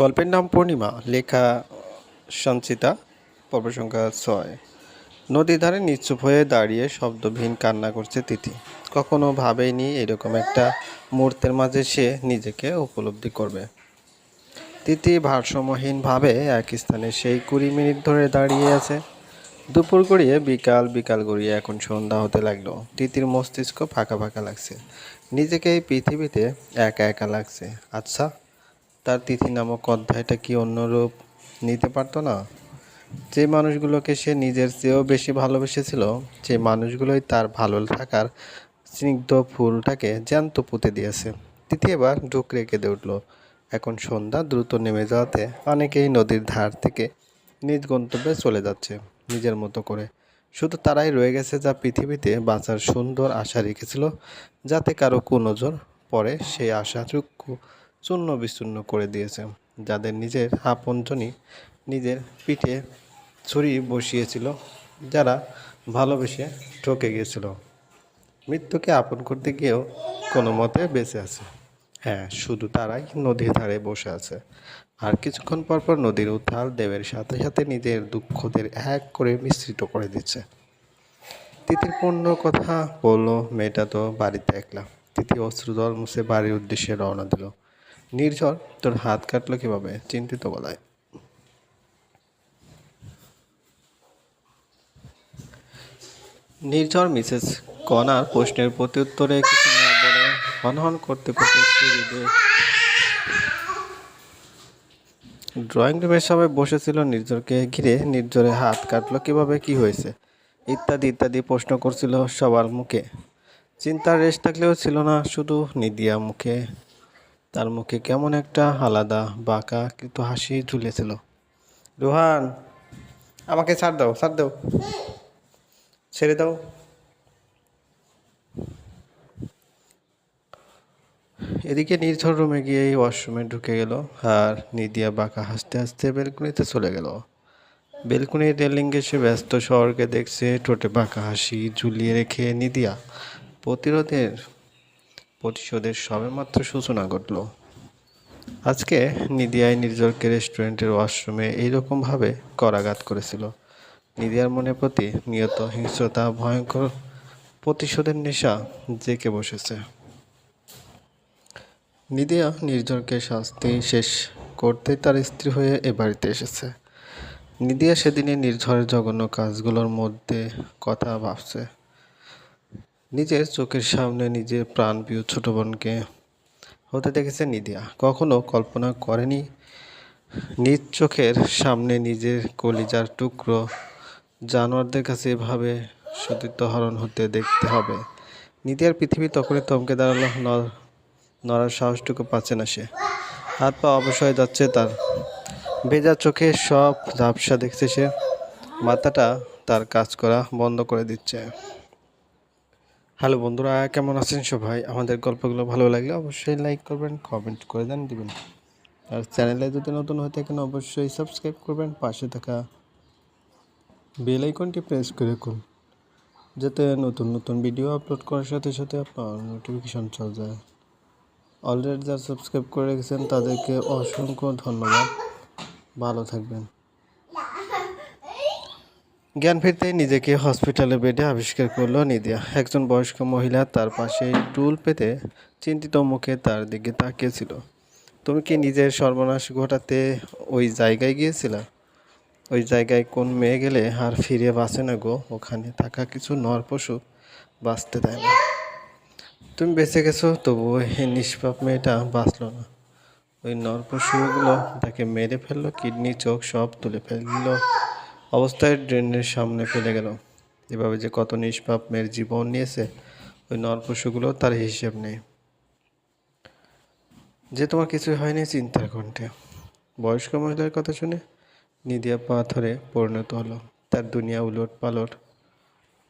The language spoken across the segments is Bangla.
গল্পের নাম পূর্ণিমা, লেখা সঞ্চিতা পর্ব সংখ্যা ছয়। নদীর ধারে নিশ্চুপ হয়ে দাঁড়িয়ে শব্দবিহীন কান্না করছে তিথি। কখনো ভাবেনি এরকম একটা মুহূর্তের মাঝে সে নিজেকে উপলব্ধি করবে। তিথি ভারসাম্যহীনভাবে এক স্থানে সেই কুড়ি মিনিট ধরে দাঁড়িয়ে আছে। দুপুর গড়িয়ে বিকাল বিকাল গড়িয়ে এখন সন্ধ্যা হতে লাগল। তিতির মস্তিষ্ক ফাঁকা ফাঁকা লাগছে। নিজেকে এই পৃথিবীতে একা একা লাগছে। আচ্ছা তার তিথি নামক অধ্যায়টা কি অন্য রূপ নিতে পারতো না? যে মানুষগুলোকে সে নিজের চেয়েও বেশি ভালোবেসেছিল, যে মানুষগুলোই তার ভালো থাকার স্নিগ্ধ ফুলটাকে জ্যান্ত পুঁতে দিয়েছে। তিথি এবার ঢুকরে কেঁদে উঠল। এখন সন্ধ্যা, দ্রুত নেমে যাওয়াতে অনেকেই নদীর ধার থেকে নিজ গন্তব্যে চলে যাচ্ছে নিজের মতো করে। শুধু তারাই রয়ে গেছে যা পৃথিবীতে বাঁচার সুন্দর আশা রেখেছিল, যাতে কারও কুনজর পরে সেই আশাটুকু চূর্ণ বিচূর্ণ করে দিয়েছে। যাদের নিজের আপনজনই নিজের পিঠে ছুরি বসিয়েছিল, যারা ভালোবেসে ঠকে গিয়েছিল। মৃত্যুকে আপন করতে গিয়েও কোনো মতে বেঁচে আছে। হ্যাঁ শুধু তারাই নদীর ধারে বসে আছে। আর কিছুক্ষণ পর পর নদীর উত্তাল দেবের সাথে সাথে নিজের দুঃখদের এক করে মিশ্রিত করে দিচ্ছে। তিতির পূর্ণ কথা বলল, মেয়েটা তো বাড়িতে একলা। তিথি অশ্রুদল মুছে বাড়ির উদ্দেশ্যে রওনা দিল। নির্ঝর, তোর হাত কাটলো কীভাবে? চিন্তিত গলায়। নির্ঝর মিসেস কনার প্রশ্নের প্রত্যুত্তরে কিছু না বলে হনহন করতে করতে সিঁড়ি দিয়ে ড্রয়িং রুমের সবাই বসেছিল নির্ঝরকে ঘিরে। নির্ঝরে হাত কাটলো কীভাবে, কি হয়েছে? ইত্যাদি ইত্যাদি প্রশ্ন করছিল সবার মুখে। চিন্তার রেশ থাকলেও ছিল না, শুধু নিদিয়া মুখে। তার মুখে কেমন একটা আলাদা বাঁকা কিন্তু হাসি ঝুলেছিল। রোহান, আমাকে ছাড় দাও ছাড় দাও। ছেড়ে দাও। এদিকে নির্ঝর রুমে গিয়ে ওয়াশরুমে ঢুকে গেল আর নিদিয়া বাঁকা হাসতে হাসতে বেলকুনিতে চলে গেল। বেলকুনির রেলিংয়ে সে ব্যস্ত শহরকে দেখছে, ঠোঁটে বাঁকা হাসি ঝুলিয়ে রেখে নিদিয়া। প্রতিরোধের প্রতিশোধের সবেমাত্র সূচনা ঘটল। আজকে নিদিয়ায় নির্জরকে রেস্টুরেন্টের ওয়াশরুমে এইরকমভাবে করাঘাত করেছিল। নিদিয়ার মনের প্রতি নিয়ত, হিংস্রতা, ভয়ঙ্কর প্রতিশোধের নেশা জেঁকে বসেছে। নিদিয়া নির্জরকে শাস্তি শেষ করতে তার স্ত্রী হয়ে এ বাড়িতে এসেছে। নিদিয়া সেদিনে নির্ঝরের জঘন্য কাজগুলোর মধ্যে কথা ভাবছে। নিজের চোখের সামনে নিজের প্রাণপ্রিয় ছোট বোনকে হতে দেখেছে নিদিয়া কখনো কল্পনা করেনি নিজ চোখের সামনে নিজের কলিজার টুকরো। জানোয়ারদের কাছে এভাবে সতীর্থ হরণ হতে দেখতে হবে। নিদিয়ার পৃথিবী তখনই থমকে দাঁড়াল নড়ার সাহসটুকু পাচ্ছে না সে। হাত পা অবশ্যই যাচ্ছে তার। ভেজা চোখে সব ঝাপসা দেখছে সে। মাথাটা তার কাজ করা বন্ধ করে দিচ্ছে। হ্যালো বন্ধুরা, কেমন আছেন সবাই? আমাদের গল্পগুলো ভালো লাগলে অবশ্যই লাইক করবেন কমেন্ট করে দেন, দিবেন। আর চ্যানেলে যদি নতুন হয়ে থাকেন, অবশ্যই সাবস্ক্রাইব করবেন, পাশে থাকা বেল আইকনটি প্রেস করে রাখুন, যাতে নতুন নতুন ভিডিও আপলোড করার সাথে সাথে আপনার নোটিফিকেশন চলে যায়। অলরেডি যারা সাবস্ক্রাইব করে রেখেছেন, তাদেরকে অসংখ্য ধন্যবাদ। ভালো থাকবেন। জ্ঞান ফিরতেই নিজেকে হসপিটালে বেডে আবিষ্কার করল নিদিয়া। একজন বয়স্ক মহিলা তার পাশে টুল পেতে চিন্তিত মুখে তার দিকে তাকিয়েছিল। তুমি কি নিজের সর্বনাশ ঘটাতে ওই জায়গায় গিয়েছিলা? ওই জায়গায় কোন মেয়ে গেলে আর ফিরে বাঁচে না গো? ওখানে থাকা কিছু নর পশু বাঁচতে দেয় না। তুমি বেঁচে গেছো, তবুও এই নিষ্পাপ মেয়েটা বাঁচলো না। ওই নর পশুগুলো তাকে মেরে ফেলল, কিডনি, চোখ সব তুলে ফেলল। অবস্থায় ড্রেনের সামনে ফেলে গেল। এভাবে যে কত নিষ্পাপ মেয়ের জীবন নিয়েছে, ওই নর পশুগুলো তার হিসেব নেই। যে তোমার কিছুই হয়নি চিন্তার কণ্ঠে। বয়স্ক মহিলার কথা শুনে নিদিয়া পাথরে পরিণত হলো। তার দুনিয়া উলট পালট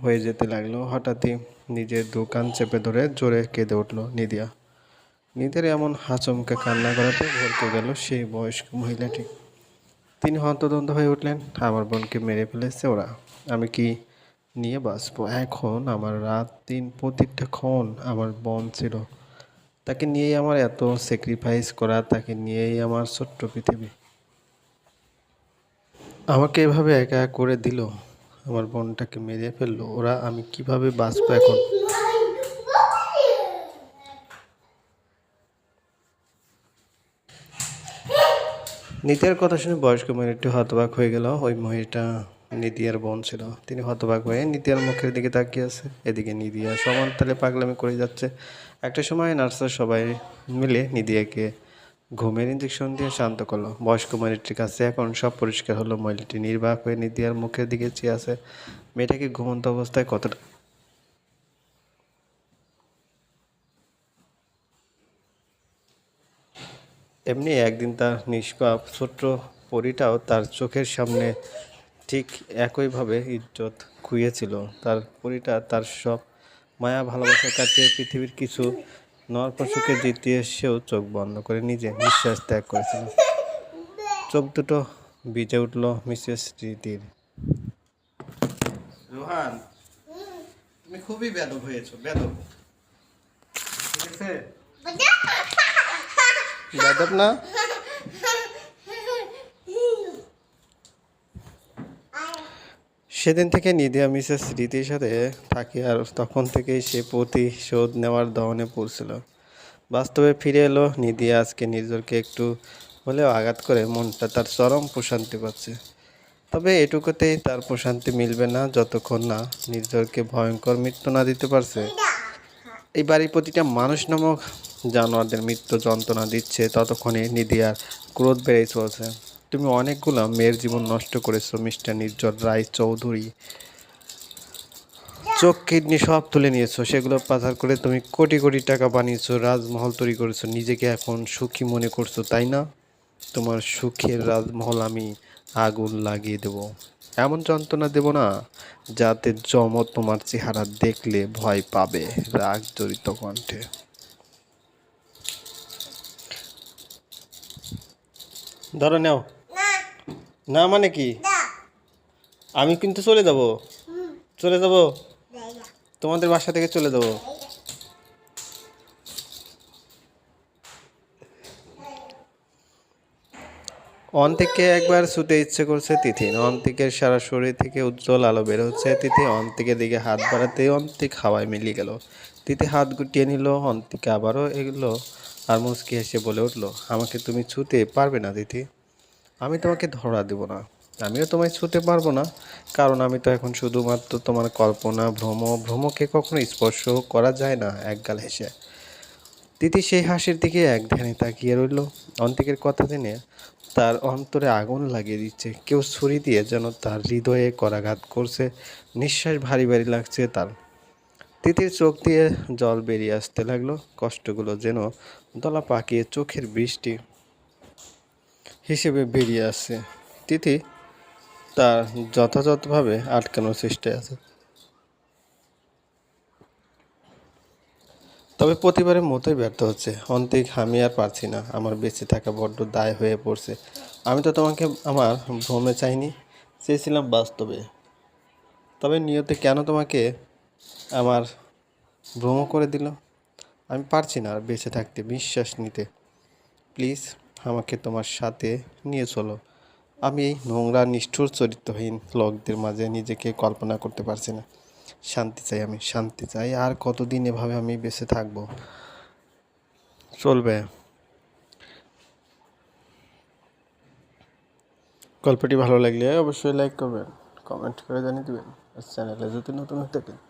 হয়ে যেতে লাগল। হঠাৎই নিজের দোকান চেপে ধরে জোরে কেঁদে উঠল নিদিয়া। নিদের এমন হাচমকে কান্না করাতে ভরকে গেল সেই বয়স্ক মহিলাটি। তিনি হন্তদন্ত হয়ে উঠলেন। আমার বোনকে মেরে ফেলেছে ওরা। আমি কি নিয়ে বাঁচবো? এখন আমার রাত দিন প্রতিটা ক্ষণ আমার বোন ছিল। তাকে নিয়েই আমার এত স্যাক্রিফাইস করা, তাকে নিয়েই আমার ছোট্ট পৃথিবী। আমাকে এভাবে একা করে দিল। আমার বোনটাকে মেরে ফেলল। ওরা আমি কীভাবে বাঁচবো এখন? নিতিয়ার কথা শুনে বয়স্ক মহিলাটি হতবাক হয়ে গেল। ওই মহিলাটা নিদিয়ার বোন ছিল। তিনি হতবাক হয়ে নিতিয়ার মুখের দিকে তাকিয়ে আছে। এদিকে নিদিয়া সমান তালে পাগলামি করে যাচ্ছে। একটা সময় নার্সরা সবাই মিলে নিদিয়াকে ঘুমের ইঞ্জেকশন দিয়ে শান্ত করল। বয়স্ক মহিলাটির কাছে এখন সব পরিষ্কার হলো। মহিলাটি নির্বাক হয়ে নিদিয়ার মুখের দিকে চেয়ে আছে। মেয়েটাকে ঘুমন্ত অবস্থায় কতটা এমনি একদিন তার নিষ্পাপ ছোট্ট পরিটাও তার চোখের সামনে ঠিক একইভাবে ইজ্জত খুইয়েছিল। তার পরিটা তার সব মায়া ভালোবাসা কাটিয়ে পৃথিবীর কিছু নরপশুকে জিতিয়ে সেও চোখ বন্ধ করে নিজে নিঃশ্বাস ত্যাগ করেছিল। চোখ দুটো বিজে উঠল মিসেস রীতির রোহান তুমি খুবই বেদব হয়েছো বেদব। ঠিক আছে? বেদব না? সেদিন থেকে নিদিয়া মিসেস রীতির সাথে থাকে আর তখন থেকেই সে প্রতিশোধ নেওয়ার দহনে পড়ছিল। বাস্তবে ফিরে এলো নিদিয়া আজকে নির্জরকে একটু হলেও আঘাত করে মনটা তার চরম প্রশান্তি পাচ্ছে। তবে এটুকুতেই তার প্রশান্তি মিলবে না যতক্ষণ না নির্জরকে ভয়ঙ্কর মৃত্যু না দিতে পারছে। এই বাড়ির প্রতিটা মানুষ নামক জানোয়ারদের মৃত্যু যন্ত্রণা দিচ্ছে, ততক্ষণে নিদিয়ার ক্রোধ বেড়েই চলছে। তুমি অনেকগুলো মেয়ের জীবন নষ্ট করেছ, মিস্টার নির্জর রায় চৌধুরী। চোখ, কিডনি সব তুলে নিয়েছো, সেগুলো পাচার করে তুমি কোটি কোটি টাকা বানিয়েছো, রাজমহল তৈরি করেছ, নিজেকে এখন সুখী মনে করছ, তাই না? তোমার সুখের রাজমহল আমি আগুন লাগিয়ে দেব। এমন যন্ত্রণা দেব না, যাতে জম তোমার চেহারা দেখলে ভয় পাবে রাগ জড়িত কণ্ঠে। ধরো নাও। না। মানে কি? আমি কিন্তু চলে যাব। চলে যাব? তোমাদের বাসা থেকে চলে যাব। অন্তিককে একবার শুতে ইচ্ছে করছে তিথি। অন্তিকের সারা শরীর থেকে উজ্জ্বল আলো বের হচ্ছে। তিথি অন্তিকের দিকে হাত বাড়াতে অন্তিক হাওয়ায় মিলিয়ে গেল। তিথি হাত গুটিয়ে নিল অন্তিকে আবারও এগুলো আর মুচকি হেসে বলে উঠল, আমাকে তুমি ছুতে পারবে না, দিদি। আমি তোমাকে ধরা দেব না। আমিও তোমায় ছুতে পারব না, কারণ আমি তো এখন শুধুমাত্র তোমার কল্পনা, ভ্রম, ভ্রমকে কখনো স্পর্শ করা যায় না, একগাল হেসে। তিথি সেই হাসির দিকে এক ধ্যানে তাকিয়ে রইল। অন্তিকের কথা জেনে তার অন্তরে আগুন লাগিয়ে দিচ্ছে। কেউ ছুরি দিয়ে যেন তার হৃদয়ে করাঘাত করছে। নিঃশ্বাস ভারী ভারী লাগছে তার। তিথির চোখ দিয়ে জল বেরিয়ে আসতে লাগল, কষ্টগুলো যেন দলা পাকিয়ে চোখের বৃষ্টি হিসেবে বেরিয়ে আসছে। তিথি তার যথাযথভাবে আটকানোর চেষ্টায় আছে। তবে প্রতিবারের মতোই ব্যর্থ হচ্ছে। অন্তিক, আমি আর পারছি না। আমার বেঁচে থাকা বড্ড দায় হয়ে পড়ছে। আমি তো তোমাকে, আমার ভ্রমে চাইনি, চেয়েছিলাম বাস্তবে। তবে নিয়তে কেন তোমাকে আমার ভ্রম করে দিল। আমি পারছি না আর বেঁচে থাকতে, বিশ্বাস নিতে। প্লিজ আমাকে তোমার সাথে নিয়ে চলো। আমি এই নোংরা, নিষ্ঠুর, চরিত্রহীন লোকদের মাঝে নিজেকে কল্পনা করতে পারছি না। শান্তি চাই আমি, শান্তি চাই। আর কতদিন এভাবে আমি বেঁচে থাকব? চলবে। গল্পটি ভালো লাগলে অবশ্যই লাইক করবেন কমেন্ট করে জানিয়ে দেবেন। চ্যানেলে যদি নতুন হয়ে থাকেন